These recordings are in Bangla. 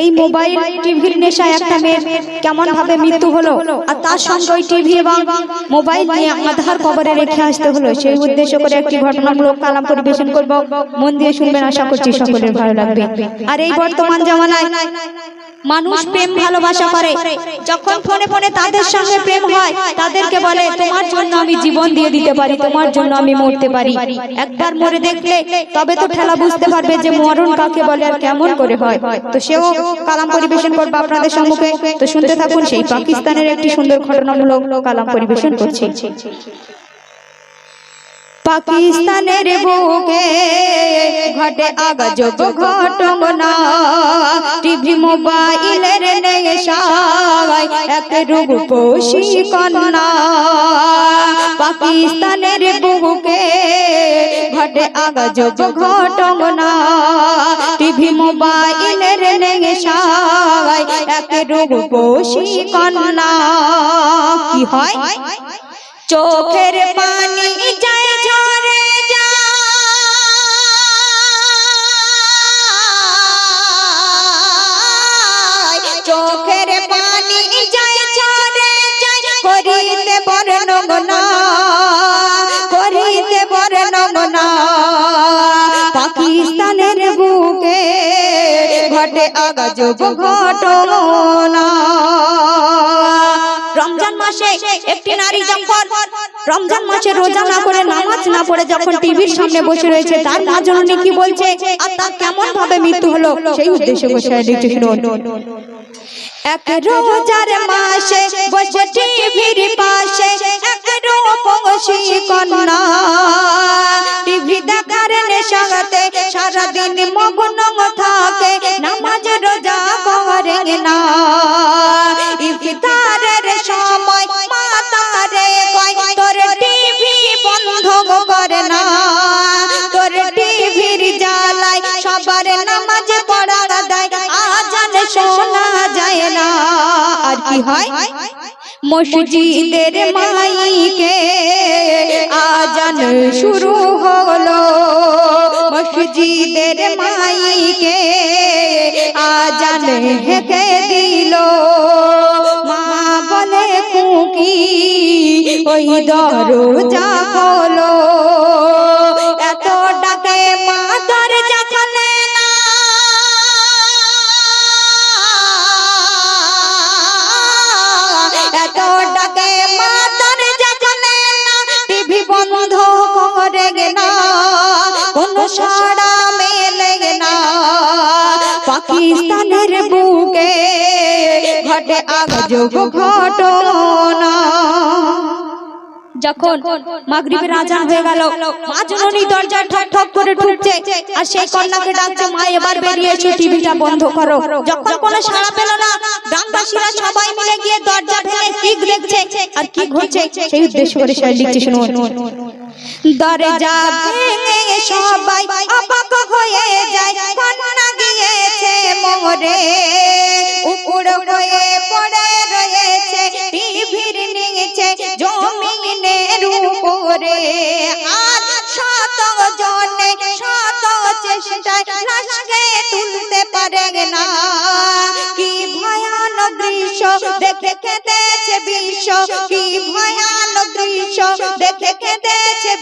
এই মোবাইল টিভির নেশায় একটা মেয়ের কেমন ভাবে মৃত্যু হলো? আর তার সঙ্গে ওই টিভি এবং মোবাইল নিয়ে আধার কবরে রেখে আসতে হলো। সেই উদ্দেশ্য করে একটি ঘটনামূলক কালাম পরিবেশন করব। মন দিয়ে শুনবেন, আশা করছি সকলের ভালো লাগবে। আর এই বর্তমান জামানায় মানুষ প্রেম ভালোবাসা করে। যখন ফোনে ফোনে তাদের সঙ্গে প্রেম হয় তাদেরকে বলে তোমার জন্য আমি জীবন দিয়ে দিতে পারি তোমার জন্য আমি মরতে পারি। একবার মরে দেখলে তবে তো ঠেলা বুঝতে পারবে যে মরণ কাকে বলে আর কেমন করে হয়। তো সেও কালাম পরিবেশন করবে আপনাদের সম্মুখে। তো শুনতে থাকুন সেই পাকিস্তানের একটি সুন্দর ঘটনামূলক কালাম পরিবেশন করছে। পাকিস্তানের বুকে ঘটে আগাজব ঘটনা। টিভি মোবাইলের নেশায় এক রূপসী কন্যা। পাকিস্তানের বুকে ঘটে আগাজব ঘটনা। টিভি মোবাইলের নেশায় এক রূপসী কন্যা। কি হয়? চোখের পানি যায় পাকিস্তানের বুকে ঘটে আগাজব ঘটনা রমজান মাসে একটি নারী যখন, রমজান মাসে রোজা না করে নামাজ না পড়ে যখন টিভির সামনে বসে রয়েছে, তার মা জননী কি বলছে? আর তার কেমন ভাবে মৃত্যু হলো? সেই উদ্দেশ্যে বসে এক রোজার মাসে বসে টিভির পাশে, এক রূপসী কন্যা। টিভি দেখার নেশাতে সারাদিন মগ্ন থাকে, নামাজ রোজা করে না। কি হয়? মসজিদের মাইকে আজান শুরু হলো। মসজিদের মাইকে আজান হেঁকে দিল। মা বলে, কুকি, ওই দরজা হলো সাড়া মেলে না। পাকিস্তানের বুকে ঘটে আগজব ঘটনা। যখন মাগরিবের আজান হয়ে গেল মা জননী দরজা ঠক ঠক করে ঢুকছে আর সেই কন্যাকে ডাকছে মা এবার বেরিয়ে এসো টিভিটা বন্ধ করো। যখন কোনো সাড়া পেল না গ্রামবাসীরা সবাই মিলে গিয়ে দরজা ভেঙে কি দেখছে আর কি ঘটছে সেই উদ্দেশ্য করে সবাই লিখছে শুনুন। দরজা ভেঙে সবাই লাশকে তুলতে পারে না। কি ভয়ানক দৃশ্য দেখে কেঁদেছে বিশ্ব। কি ভয়ানক দৃশ্য দেখে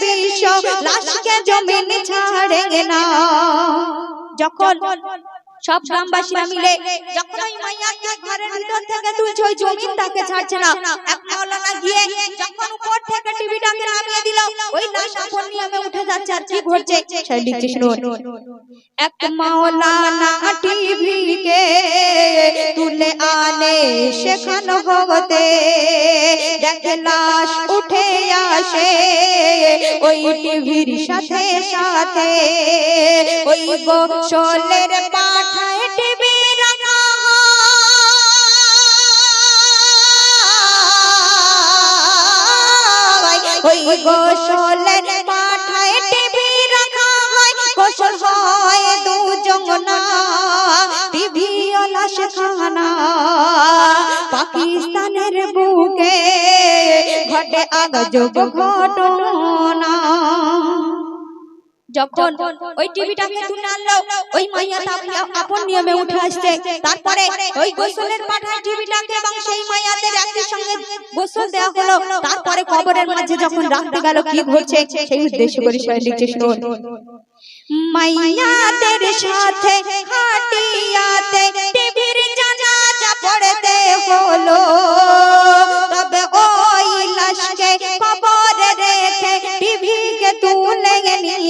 বিশ্ব। লাশকে যখন সব গ্রামবাসীরা মিলে যখন ওই মাইয়াকে ঘরের ভিতর থেকে তুলছে ওই জমিন তাকে ছাড়ছে না। এক মাওলানা গিয়ে যখন উপর থেকে টিভিটাকে নামিয়ে দিল ওই লাশ আপন নিয়মে উঠে যাচ্ছে আর কি ঘটছে? সেই লিখছে শুনুন। এক মাওলানা টিভিকে তুলে আনে সেখান হতে দেখে লাশ উঠে আসে। ওই টিভির সাথে সাথে ওই গোসলের পাঠায় রাখা হয়। রাখা হয়। হয়। টিভি ওলা সেখানা পাকিস্তানের বুকে ঘটে আগজব ঘটনা। যখন ওই টিভিটাকে তুলে আনলো ওই মাইয়াটা আপনি- নিয়মে উঠে আসছে। তারপরে ওই গোসলের পাঠায় টিভিটাকে এবং সেই মাইয়াদের একই সঙ্গে গোসল দেওয়া হলো। তারপরে কবরের মাঝে যখন রাখতে গেল কি ঘটছে? সেই উদ্দেশ্য করে সবাই লিখছে শুনুন মাইয়াদের সাথে হাটিয়াতে টিভির জানাজা পড়তে হলো।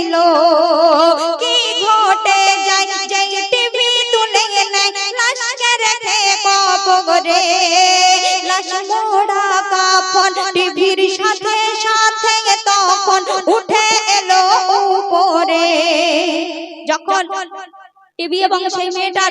নিল কি ঘটে যাই যাই টিভি তুলে নাই লাশকে রেখে কবরে। লাশ মোড়া কাফন, টিভির সাথে সাথে তখন উঠে এলো উপরে। যখন টিভি এবং সেই মেয়েটার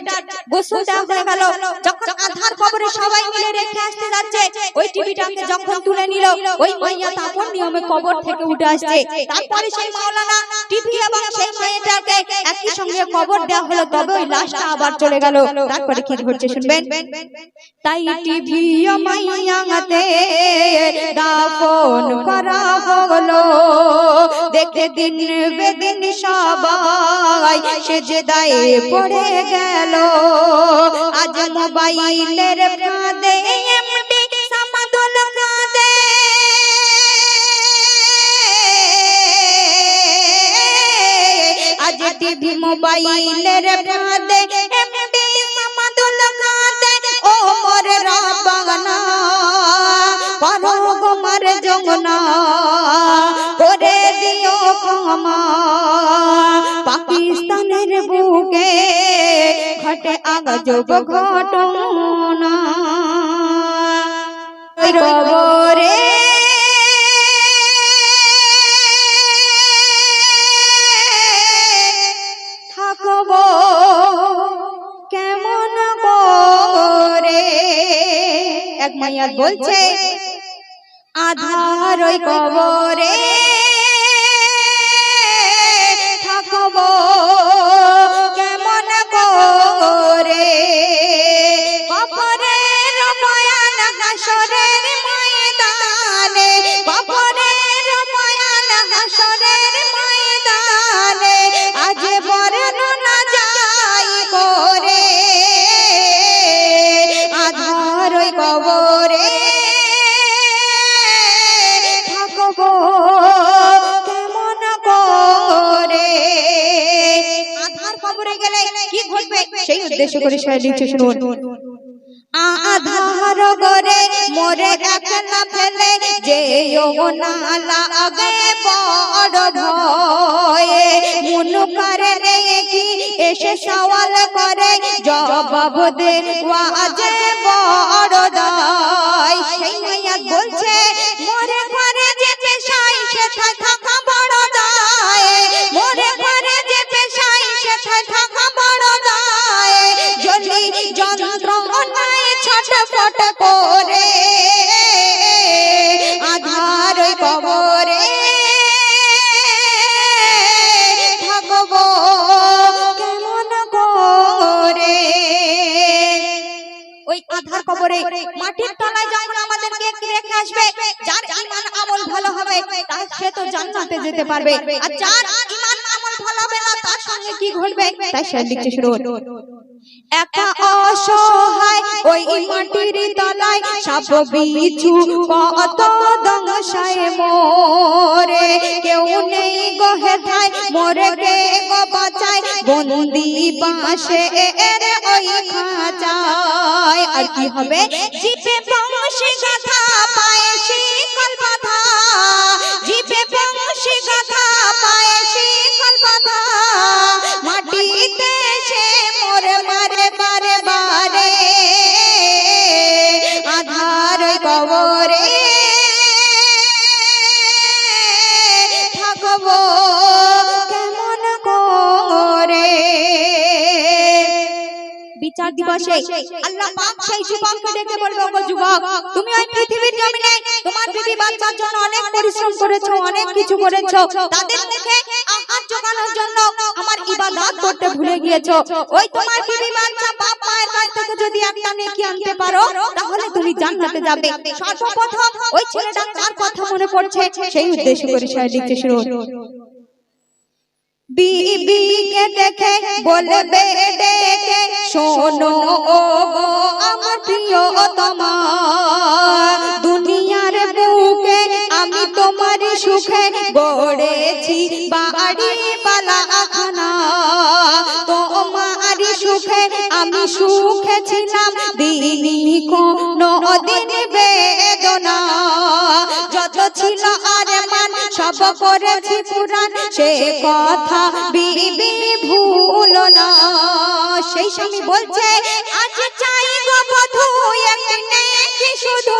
গোসল দেওয়া হয়ে গেল। যখন আধার খবরে সবাই মিলে রেখে আসতে যাচ্ছে, ওই টিভিটাকে যখন তুলে নিল, ওই মাইয়া তারপর নিয়মে কবর থেকে উঠে আসছে। তারপরে সেই মাওলানা টিভি এবং সেই মেয়েটাকে একই সঙ্গে কবর দেওয়া হলো, তবে ওই লাশটা আবার চলে গেল। তারপরে কি ঘটছে শুনবেন? তাই টিভি মাইয়াতে দাফন করা হলো। দেখে দিন বেদিন সবাই সেজে দায়ে পড়ে গেল। আজ মোবাইলের ফাঁদে কাঁদে আজ টিভি মোবাইলের ফাঁদে ঘটে আগজব ঘটনা। কবরে থাকব কেমন করে? এক মাইয়া বলছে আধার ওই কবরে উদ্দেশ্য করে লিখছে শুনুন। আধার গরে মোরে ফেলে যে আগে বড় ভয়ে। করে কি এসে সওয়াল করে, জবাব দেওয়া যে বড় দায়। সেই বলছে, মোরে ঘরে যে পেশাই সে থাকা ছটফট আধার কবরে থাকব কেমন করে? ওই আধার কবরে মাটির তলায় যখন আমাদেরকে রেখে আসবে? যার ঈমান আমল ভালো হবে, তার সে তো জান্নাতে যেতে পারবে। আর যার ঈমান আমল ভালো হবে না, তার সঙ্গে কি ঘটবে? তাই সে লিখছে শুনুন একা অসহায় ওই মাটির তলায় বিছু কত দংশায় মোরে। কেউ নেই গহে মোরে কে গো বন্দি বাঁশে এর ওই খাঁচায়। আর কি হবে? জিপে পায়ে শিকল বাঁধা। জিপে বংশী পায়ে দিবসে আল্লাহ পাক সেই ডেকে বলবে যুবক, তুমি ওই পৃথিবীর জমিনে তোমার বিবি বাচ্চার জন্য অনেক পরিশ্রম করেছ, অনেক কিছু করেছ। তাদের আহার জোগানোর জন্য আমার ইবাদত করতে ভুলে গিয়েছো। ওই তোমার বিবি বাচ্চা বাপ মায়ের কাছ থেকে যদি একটা নেকি আনতে পারো, তাহলে তুমি জান্নাতে যাবে। সর্বপ্রথম ওই ছেলেটা কার কথা মনে পড়ছে? সেই উদ্দেশ্য করে সে শুরু বিবিকে দেখে বলবে ডেকে, শোনো ও গো আমার প্রিয় তোমার দুনিয়ার বুকে আমি তোমার সুখে গড়েছি, বাড়ি পালা খানা তোমার সুখে আমি সুখে ছিলাম দিনি কোনো দিন বেদনা, যত ছিল আর সব করেছি পুরাণ, সে কথা বিবি ভুল না। সেই স্বামী বলছে, আজ চাই গো বধু একটি নেকি শুধু?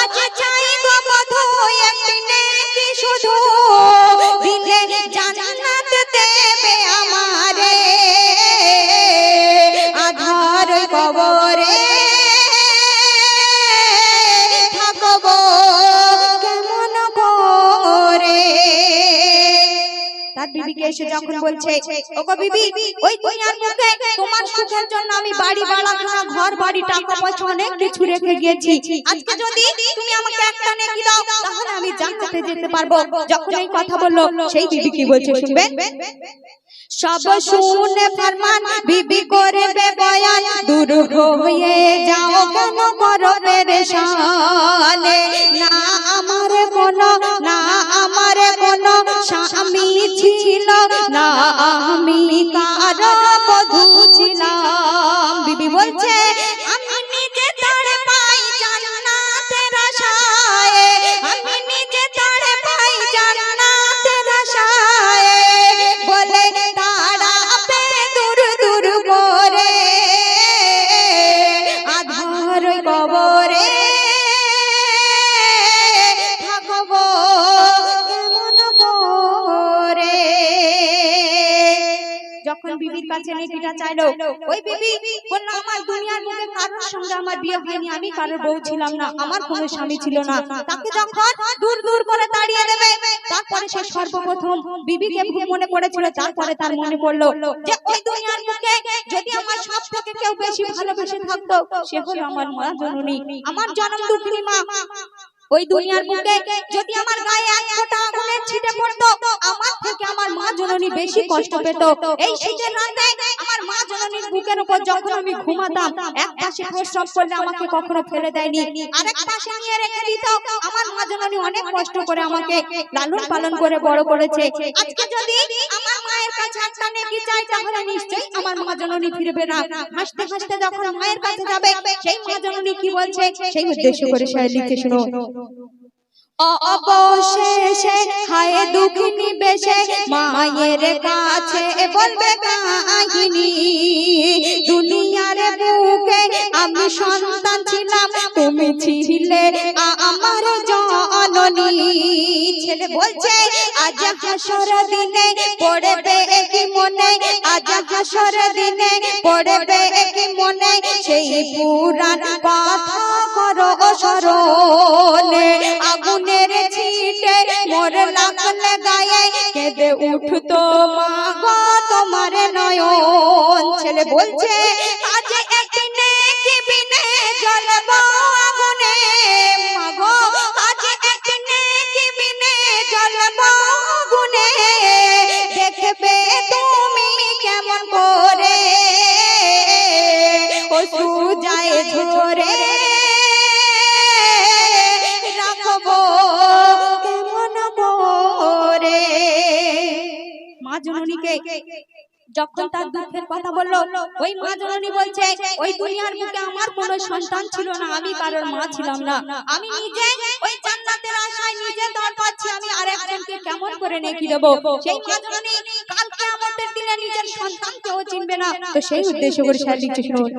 আজ চাই গো বধু একটি কি শুধু? B বিবিকে এসে যখন বলছে বিবি, ওই দুনিয়ার তোমার সুখের জন্য আমি বাড়ি ঘর, বাড়ি, টাকা পয়সা অনেক কিছু রেখে গিয়েছি। আজকে যদি তুমি আমাকে একটা নেকি দাও, তাহলে আমি যেতে পারব। যখন এই কথা বলল, সেই বিবি কি বলছে শুনবেন সব শুনে ফরমান, বিবি দূর হয়ে যাও না আমার কোন, না আমার কোন স্বামী ছিল না আমি কারও বধু ছিলাম। বিবি বলছে, আমি নিজে তার পাই জান্নাতের আশায়, আমি নিজে বিবির চাইলো? ওই বিবি বলল আমার দুনিয়ার মুখে কারোর সঙ্গে আমার বিয়ে হয়নি আমি কারোর বউ ছিলাম না আমার কোনো স্বামী ছিল না। তাকে যখন দূর দূর করে তাড়িয়ে দেবে তারপরে সে সর্বপ্রথম বিবিকে মনে পড়েছিল তারপরে তার মনে পড়ল যে ওই দুনিয়ার মুখে যদি আমার সব থেকে কেউ বেশি ভালোবেসে থাকতো সে হলো আমার মা জননী আমার জনম দুঃখিনী মা। ওই দুনিয়ার বুকে যদি আমার গায়ে এক ফোঁটা আগুনের ছিটে পড়তো আমার থেকে আমার মা জননী বেশি কষ্ট পেত। এই শীতের রাতে আমার মা জননীর বুকের উপর যখন আমি ঘুমাতাম এক পাশে প্রসব করলে আমাকে কখনো ফেলে দেয়নি। আরেক পাশে নিয়ে রেখে দিত আমার মা জননী অনেক কষ্ট করে আমাকে লালন পালন করে বড় করেছে। আজকে যদি আমার মায়ের কাছে একটা নেকি চাই তাহলে নিশ্চয়ই আমার মা জননী ফিরবে না হাসতে হাসতে যখন মায়ের কাছে যাবে সেই মা জননী কি বলছে সেই উদ্দেশ্য করে সে লিখে শুনো অবশেষে হায় দুঃখিনী বেশে মায়ের কাছে বলবে কাহিনী। দুনিয়ার বুকে আমি সন্তান ছিলাম, তুমি ছিলে আমার জননী। ছেলে বলছে, আজ হাসর দিনে পড়বে কি মনে, আজ হাসর দিনে পড়বে কি মনে, সেই পুরাণ কথা করো স্মরণ আগুনের ছিটে মোর লাগলে গায়ে, কেঁদে উঠতো মা তোমার নয়ন। ছেলে বলছে, আজ দেখবে তুমি কেমন করে? ও যায় ঝরে রাখব কেমন করে? মা জননীকে যখন তার দুঃখের কথা বলল ওই মা জননী বলছে ওই দুনিয়ার বুকে আমার কোনো সন্তান ছিল না আমি কারোর মা ছিলাম না। আমি নিজে ওই জান্নাতের আশায় নিজে দর পাচ্ছি আমি আরেকজনকে কেমন করে নেকি দেব? সেই মা জননী কালকে আমাদের দিনে নিজের সন্তানকেও চিনবে না। তো সেই উদ্দেশ্য করে লিখছে শুনুন।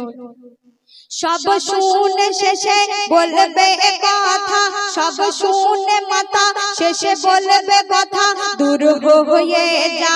সব শুনে শেষে বলবে কথা সব শুনে মাথা শেষে বলবে কথা দূর হয়ে যা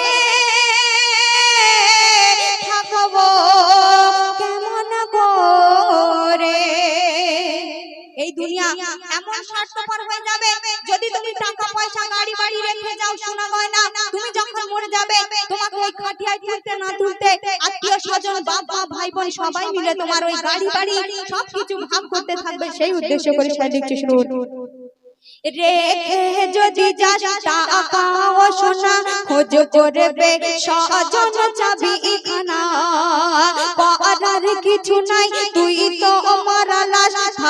স্বার্থপর হয়ে যাবে। যদি তুমি টাকা পয়সা গাড়ি বাড়ি রেখে যাও শোনা গয়না, তুমি যখন মরে যাবে, তোমাকে ওই খাটিয়ায় তুলতে না তুলতে আত্মীয় স্বজন, বাবা ভাই বোন সবাই মিলে তোমার ওই গাড়ি বাড়ি, সবকিছু ভাগ করতে থাকবে সেই উদ্দেশ্য করে সাহায্য দিচ্ছে রেখে যদি যাস টাকা ও সোনা খোঁজ করবে সজন চাবি খানা করার কিছু নাই, তুই তো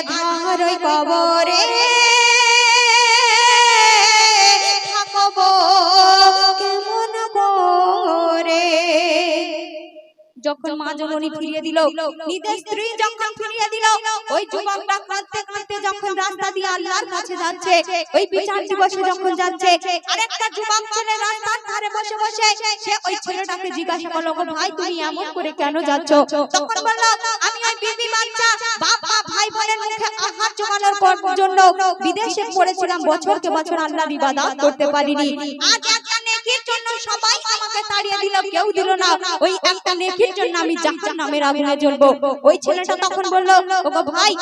আধার কবরে। যখন মা জননী ফিরিয়ে দিল নিজের স্ত্রী যখন ফিরিয়ে দিল ওই যুবকটা কাঁদতে কাঁদতে যখন রাস্তা দিয়ে আল্লাহর কাছে যাচ্ছে ওই বিচার দিবসে যখন যাচ্ছে আরেকটা যুবক ছেলে রাস্তার ধারে বসে বসে সে ওই ছেলেটাকে জিজ্ঞাসা করল ভাই তুমি এমন করে কেন যাচ্ছ? তখন বলল আমি ওই বিবি বাচ্চা বাবা ভাই বোনের মুখে আহার জমানোর পর- জন্য বিদেশে পড়েছিলাম বছরকে বছর আল্লাহর ইবাদত করতে পারিনি। আজ একটা নেকির জন্য সবাই তাড়িয়ে দিল, কেউ দিল না। ওই একটা নেকির জন্য আমি জাহান্নামের আগুনে জ্বলবো। ওই ছেলেটা তখন বলল ভাই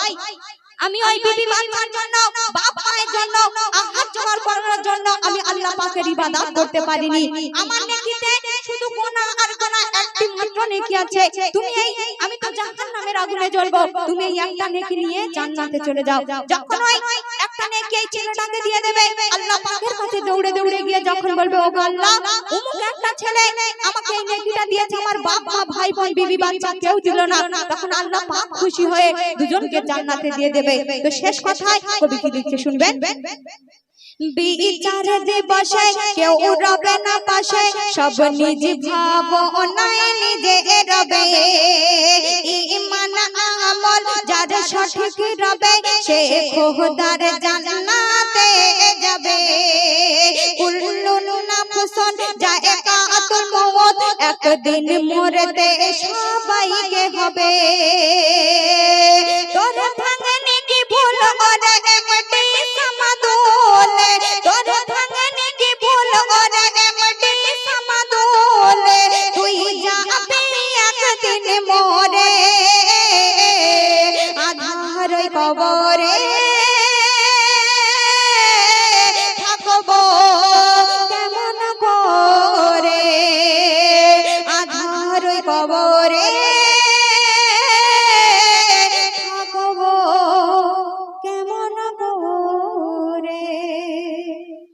আমি ওই বিবি বাচ্চার জন্য, বাপ মায়ের জন্য, আহার জমার করার জন্য আমি আল্লাহ পাকের ইবাদত করতে পারিনি। আমার নেকিতে শুধু গোনা আর গোনা একটি মাত্র নেকি আছে। তুমি এই, আমি তো জাহান্নামের আগুনে জ্বলবো। তুমি এই একটা নেকি নিয়ে জান্নাতে চলে যাও। যখন ওই একটা নেকি এই ছেলেটাকে দিয়ে দেবে, আল্লাহ পাকের কাছে দৌড়ে দৌড়ে গিয়ে যখন বলবে, ওগো আল্লাহ, অমুক একটা ছেলে আমাকে এই নেকিটা দিয়েছে। আমার বাপ মা, ভাই বোন, বিবি বাচ্চা কেউ দিল না। তখন আল্লাহ পাক খুশি হয়ে দুজনকে জান্নাতে দিয়ে দেবে। তো শেষ কথায় কবি কি লিখছে শুনবেন বিচার দিবসে কেউ রবে না পাশে, সব নিজ ভাব নিজে রবে ইমান, আমল যার সঠিক রবে, সে খোদার জান্নাতে যাবে। একদিন মরতে সবাইকে হবে। তোর কি ভুল ওরে